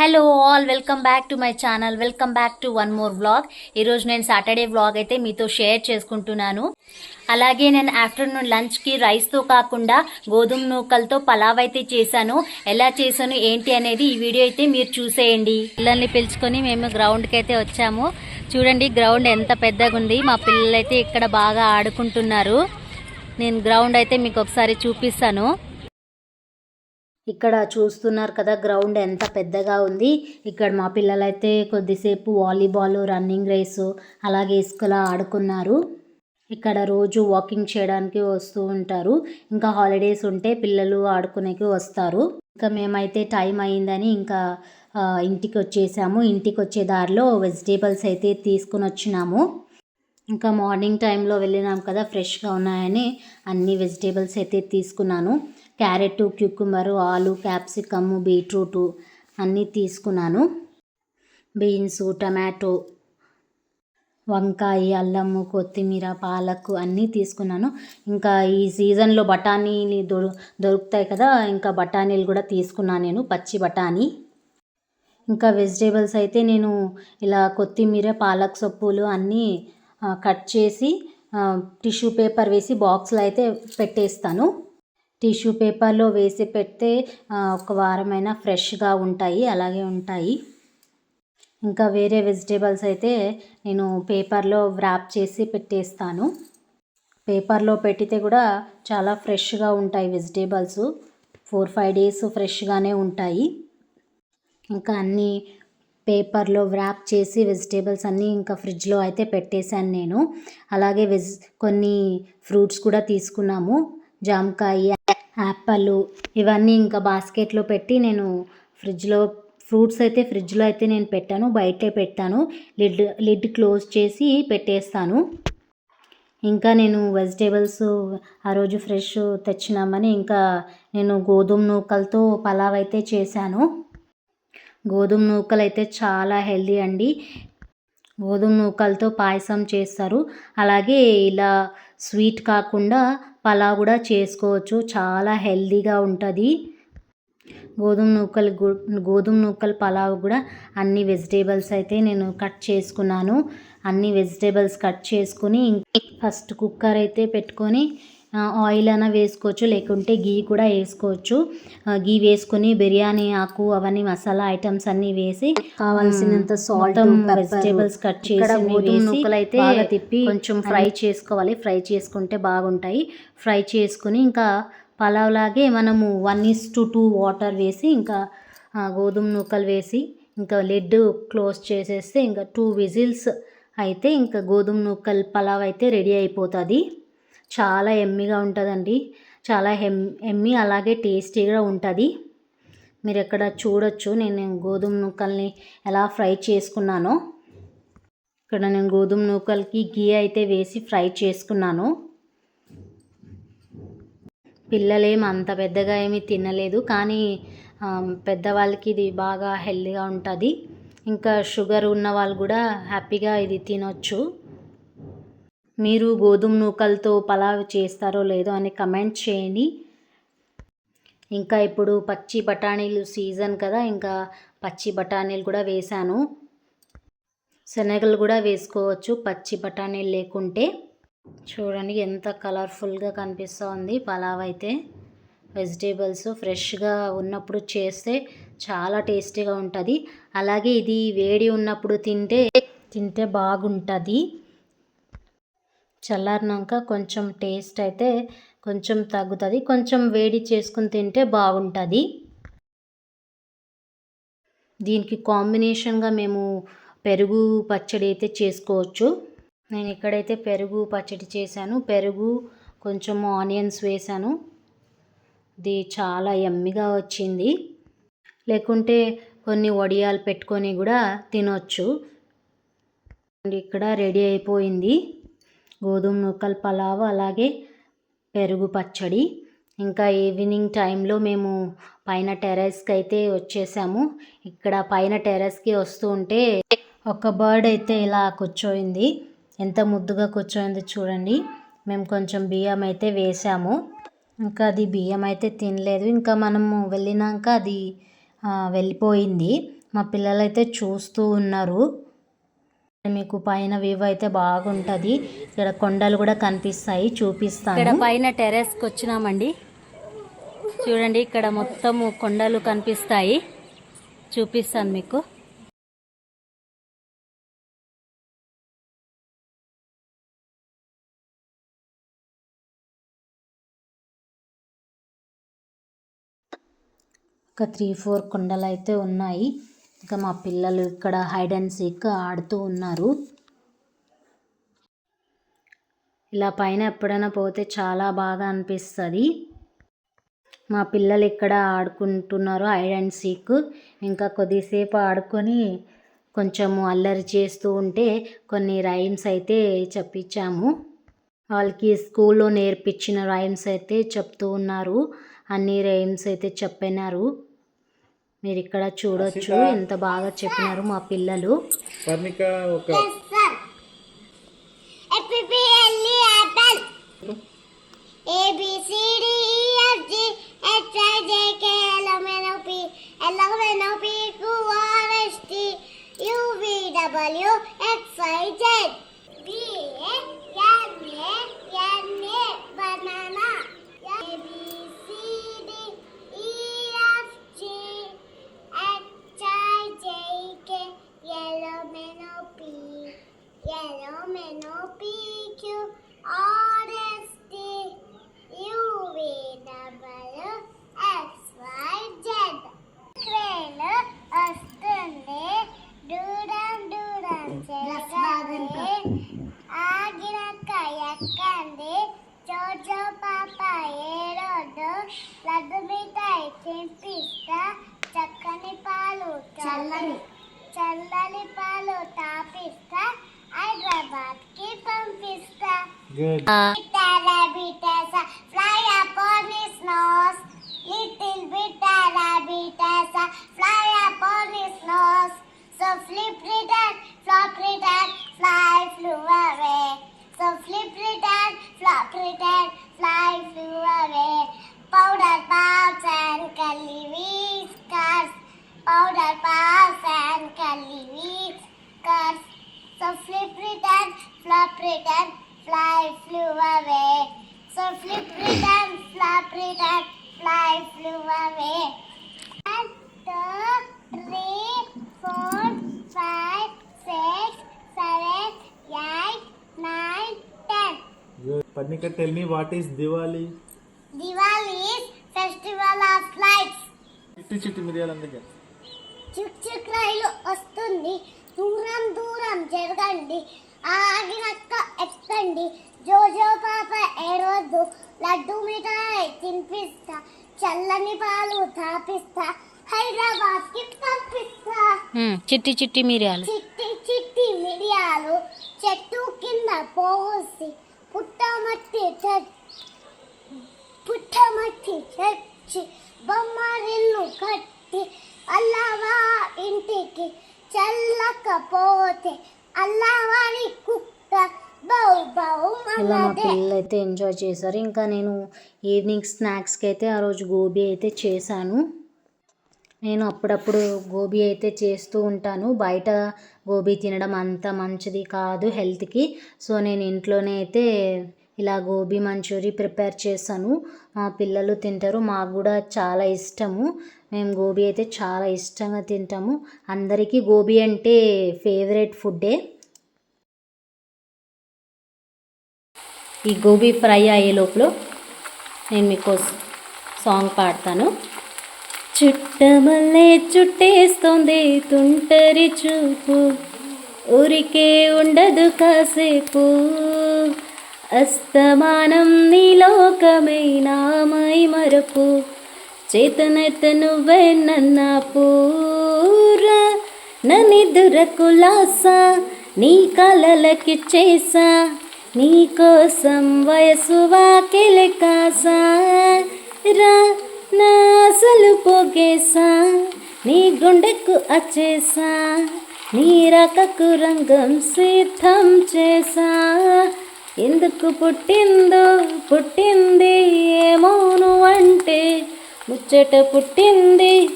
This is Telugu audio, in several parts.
Hello all welcome back to my channel welcome back to one more vlog ఈరోజు నేను సాటర్డే వ్లాగ్ అయితే మీతో షేర్ చేసుకుంటున్నాను. అలాగే నేను ఆఫ్టర్నూన్ లంచ్కి రైస్తో కాకుండా గోధుమ నూకలతో పలావ్ అయితే చేశాను. ఎలా చేశాను ఏంటి అనేది ఈ వీడియో అయితే మీరు చూసేయండి. పిల్లల్ని పిలుచుకొని మేము గ్రౌండ్కి అయితే వచ్చాము. చూడండి గ్రౌండ్ ఎంత పెద్దగా ఉంది. మా పిల్లలైతే ఇక్కడ బాగా ఆడుకుంటున్నారు. నేను గ్రౌండ్ అయితే మీకు ఒకసారి చూపిస్తాను. ఇక్కడ చూస్తున్నారు కదా గ్రౌండ్ ఎంత పెద్దగా ఉంది. ఇక్కడ మా పిల్లలైతే కొద్దిసేపు వాలీబాల్ రన్నింగ్ రేసు అలాగే ఇసుకలా ఆడుకున్నారు. ఇక్కడ రోజు వాకింగ్ చేయడానికి వస్తూ ఉంటారు. ఇంకా హాలిడేస్ ఉంటే పిల్లలు ఆడుకునేకి వస్తారు. ఇంకా మేమైతే టైం అయిందని ఇంకా ఇంటికి వచ్చేసాము. ఇంటికి వచ్చే దారిలో వెజిటేబుల్స్ అయితే తీసుకుని వచ్చినాము. ఇంకా మార్నింగ్ టైంలో వెళ్ళినాం కదా ఫ్రెష్గా ఉన్నాయని అన్ని వెజిటేబుల్స్ అయితే తీసుకున్నాను. క్యారెట్ క్యూకుమరు ఆలు క్యాప్సికమ్ బీట్రూటు అన్నీ తీసుకున్నాను. బీన్స్ టమాటో వంకాయ అల్లము కొత్తిమీర పాలకు అన్నీ తీసుకున్నాను. ఇంకా ఈ సీజన్లో బఠానీలు దొరు దొరుకుతాయి కదా ఇంకా బఠానీలు కూడా తీసుకున్నాను నేను పచ్చి బఠానీ. ఇంకా వెజిటేబుల్స్ అయితే నేను ఇలా కొత్తిమీర పాలక్ సొప్పులు అన్నీ కట్ చేసి టిష్యూ పేపర్ వేసి బాక్స్లో అయితే పెట్టేస్తాను. టిష్యూ పేపర్లో వేసి పెడితే ఒక వారమైనా ఫ్రెష్గా ఉంటాయి అలాగే ఉంటాయి. ఇంకా వేరే వెజిటేబుల్స్ అయితే నేను పేపర్లో వ్రాప్ చేసి పెట్టేస్తాను. పేపర్లో పెట్టితే కూడా చాలా ఫ్రెష్గా ఉంటాయి వెజిటేబుల్స్. ఫోర్ ఫైవ్ డేస్ ఫ్రెష్గానే ఉంటాయి. ఇంకా అన్నీ పేపర్లో వ్రాప్ చేసి వెజిటేబుల్స్ అన్నీ ఇంకా ఫ్రిడ్జ్లో అయితే పెట్టేశాను నేను. అలాగే వెజ్ కొన్ని ఫ్రూట్స్ కూడా తీసుకున్నాము. జామకాయ యాపిల్ ఇవన్నీ ఇంకా బాస్కెట్లో పెట్టి నేను ఫ్రిడ్జ్లో ఫ్రూట్స్ అయితే ఫ్రిడ్జ్లో అయితే నేను పెట్టాను బయటే పెట్టాను. లిడ్ లిడ్ క్లోజ్ చేసి పెట్టేస్తాను. ఇంకా నేను వెజిటేబుల్స్ ఆ రోజు ఫ్రెష్ తెచ్చినామని ఇంకా నేను గోధుమ నూకలతో పలావ్ అయితే చేశాను. గోధుమ నూకలు అయితే చాలా హెల్దీ అండి. గోధుమ నూకలతో పాయసం చేస్తారు. అలాగే ఇలా స్వీట్ కాకుండా పలావ్ కూడా చేసుకోవచ్చు. చాలా హెల్దీగా ఉంటుంది. గోధుమ నూకలు గోధుమ నూకలు పలావ్ కూడా అన్ని వెజిటేబుల్స్ అయితే నేను కట్ చేసుకున్నాను. అన్ని వెజిటేబుల్స్ కట్ చేసుకుని ఫస్ట్ కుక్కర్ అయితే పెట్టుకొని ఆయిల్ అయినా వేసుకోవచ్చు లేకుంటే గీ కూడా వేసుకోవచ్చు. గీ వేసుకొని బిర్యానీ ఆకు అవన్నీ మసాలా ఐటమ్స్ అన్నీ వేసి కావాల్సినంత సాల్ట్ వెజిటేబుల్స్ కట్ చేసి గోధుమ నూకలు అయితే తిప్పి కొంచెం ఫ్రై చేసుకోవాలి. ఫ్రై చేసుకుంటే బాగుంటాయి. ఫ్రై చేసుకుని ఇంకా పలావ్ లాగే మనము one is to two water వేసి ఇంకా గోధుమ నూకలు వేసి ఇంకా లిడ్ క్లోజ్ చేసేస్తే ఇంకా టూ విజిల్స్ అయితే ఇంకా గోధుమ నూకల్ పలావ్ అయితే రెడీ అయిపోతుంది. చాలా ఎమ్మిగా ఉంటుందండి. చాలా హెమ్ ఎమ్మి అలాగే టేస్టీగా ఉంటుంది. మీరు ఎక్కడ చూడొచ్చు. నేను గోధుమ నూకల్ని ఎలా ఫ్రై చేసుకున్నానో. ఇక్కడ నేను గోధుమ నూకలకి గీ అయితే వేసి ఫ్రై చేసుకున్నాను. పిల్లలేం అంత పెద్దగా ఏమీ తినలేదు. కానీ పెద్దవాళ్ళకి ఇది బాగా హెల్తీగా ఉంటుంది. ఇంకా షుగర్ ఉన్న వాళ్ళు కూడా హ్యాపీగా ఇది తినొచ్చు. మీరు గోధుమ నూకలతో పలావ్ చేస్తారో లేదో అని కమెంట్ చేయండి. ఇంకా ఇప్పుడు పచ్చి బఠానీలు సీజన్ కదా ఇంకా పచ్చి బఠానీలు కూడా వేశాను. శనగలు కూడా వేసుకోవచ్చు పచ్చి బఠానీలు లేకుంటే. చూడండి ఎంత కలర్ఫుల్గా కనిపిస్తుంది పలావ్ అయితే. వెజిటేబుల్స్ ఫ్రెష్గా ఉన్నప్పుడు చేస్తే చాలా టేస్టీగా ఉంటుంది. అలాగే ఇది వేడి ఉన్నప్పుడు తింటే తింటే బాగుంటుంది. చల్లారినాక కొంచెం టేస్ట్ అయితే కొంచెం తగ్గుతుంది. కొంచెం వేడి చేసుకుని తింటే బాగుంటుంది. దీనికి కాంబినేషన్గా మేము పెరుగు పచ్చడి అయితే చేసుకోవచ్చు. నేను ఇక్కడైతే పెరుగు పచ్చడి చేశాను. పెరుగు కొంచెం ఆనియన్స్ వేశాను. ఇది చాలా ఎమ్మిగా వచ్చింది. లేకుంటే కొన్ని వడియాలు పెట్టుకొని కూడా తినొచ్చు. అండ్ ఇక్కడ రెడీ అయిపోయింది. గోధుమ నూకల పలావ్ అలాగే పెరుగు పచ్చడి. ఇంకా ఈవినింగ్ టైంలో మేము పైన టెర్రస్కి అయితే వచ్చేసాము. ఇక్కడ పైన టెర్రస్కి వస్తూ ఉంటే ఒక బర్డ్ అయితే ఇలా కూర్చోయింది. ఎంత ముద్దుగా కూర్చోయింది చూడండి. మేము కొంచెం బియ్యం అయితే వేసాము. ఇంకా అది బియ్యం అయితే తినలేదు. ఇంకా మనము వెళ్ళినాక అది వెళ్ళిపోయింది. మా పిల్లలైతే చూస్తూ ఉన్నారు. మీకు పైన వ్యూ అయితే బాగుంటుంది. ఇక్కడ కొండలు కూడా కనిపిస్తాయి చూపిస్తాను. ఇక్కడ పైన టెరెస్కి వచ్చినామండి. చూడండి ఇక్కడ మొత్తము కొండలు కనిపిస్తాయి. చూపిస్తాను మీకు. ఒక త్రీ ఫోర్ కొండలు అయితే ఉన్నాయి. ఇంకా మా పిల్లలు ఇక్కడ హైడ్ అండ్ సీక్ ఆడుతూ ఉన్నారు. ఇలా పైన ఎప్పుడైనా పోతే చాలా బాగా అనిపిస్తుంది. మా పిల్లలు ఇక్కడ ఆడుకుంటున్నారు హైడ్ అండ్ సీక్ ఇంకా కొద్దిసేపు ఆడుకొని కొంచెము అల్లరి చేస్తూ ఉంటే కొన్ని రైమ్స్ అయితే చెప్పించాము. వాళ్ళకి స్కూల్లో నేర్పించిన రైమ్స్ అయితే చెప్తూ ఉన్నారు. అన్ని రైమ్స్ అయితే చెప్పినారు. మీరు ఇక్కడ చూడొచ్చు ఎంత బాగా చెప్పినారు మా పిల్లలు. పర్ణిక ఒక A B పంపిస్తా good Parnika tell me what is Diwali Diwali is festival of lights. చిట్టి చిట్టి మిరియాలు అందుకే. చిక్ చిక్ రైలు వస్తుంది. దూరం దూరం జరగండి. ఆగినక్క ఎక్కండి. జోజో పాప ఏడవద్దు లడ్డు మిఠాయి తినిపిస్తా. చల్లని పాలు తాపిస్తా. హైదరాబాద్కి పంపిస్తా చిట్టి చిట్టి మిరియాలు. చిట్టి చిట్టి మిరియాలు చెట్టు కింద పోసి పుట్టమట్టి పుట్టమట్టి చచ్చి బొమ్మరిల్లు కట్టి అల్లవా ఇంటికి చల్లకపోతే అల్లవారి కుక్క ఇలా మా పిల్లలు అయితే ఎంజాయ్ చేశారు. ఇంకా నేను ఈవినింగ్ స్నాక్స్కి అయితే ఆ రోజు గోబీ అయితే చేశాను. నేను అప్పుడప్పుడు గోబీ అయితే చేస్తూ ఉంటాను. బయట గోబీ తినడం అంత మంచిది కాదు హెల్త్కి. సో నేను ఇంట్లోనే అయితే ఇలా గోబీ మంచూరి ప్రిపేర్ చేశాను. మా పిల్లలు తింటారు. మాకు కూడా చాలా ఇష్టము. మేము గోబీ అయితే చాలా ఇష్టంగా తింటాము. అందరికీ గోబీ అంటే ఫేవరెట్ ఫుడ్డే. ఈ గోబీ ఫ్రై అయ్యే లోపల నేను మీకు సాంగ్ పాడతాను. చుట్టమల్లే చుట్టేస్తోంది తుంటరి చూపు. ఊరికే ఉండదు కాసేపు. అస్తమానం నీలోకమై నామై మరపు. చేతనెత్త నువ్వే నన్న పూర నన్నిదురకు నీ కలలకి చేసా. నీ కోసం వయసు వాకిలి కాసా. రా నా అసలు పోగేసా? నీ గుండెకు అచ్చేసా? నీ రకకు రంగం సిద్ధం చేసా? ఎందుకు పుట్టిందో పుట్టింది ఏమోను అంటే ముచ్చట పుట్టింది.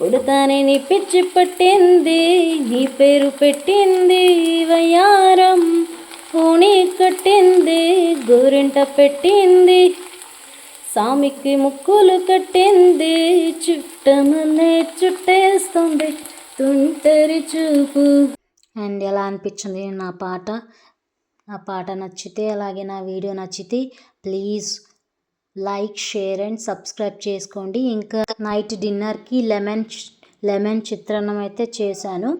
పుడతానే నీ పిచ్చి పట్టింది నీ పేరు పెట్టింది వయారం పూణి కట్టింది గోరింట పెట్టింది. సామికి ముక్కులు కట్టింది చుట్టమనే చుట్టేస్తుంది తుంటరి చూపు. అండ్ ఎలా అనిపించింది నా పాట? నా పాట నచ్చితే అలాగే నా వీడియో నచ్చితే please like share and subscribe చేసుకోండి. ఇంకా నైట్ డిన్నర్కి లెమన్ లెమన్ చిత్రాన్నం అయితే చేశాను.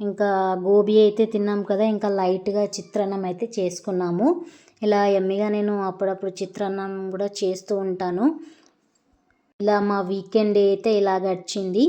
ఇంకా గోబీ అయితే తిన్నాం కదా ఇంకా లైట్గా చిత్రాన్నం అయితే చేసుకున్నాము. ఇలా ఎమ్మిగా నేను అప్పుడప్పుడు చిత్రాన్నం కూడా చేస్తూ ఉంటాను. ఇలా మా వీకెండ్ అయితే ఇలా గడిచింది.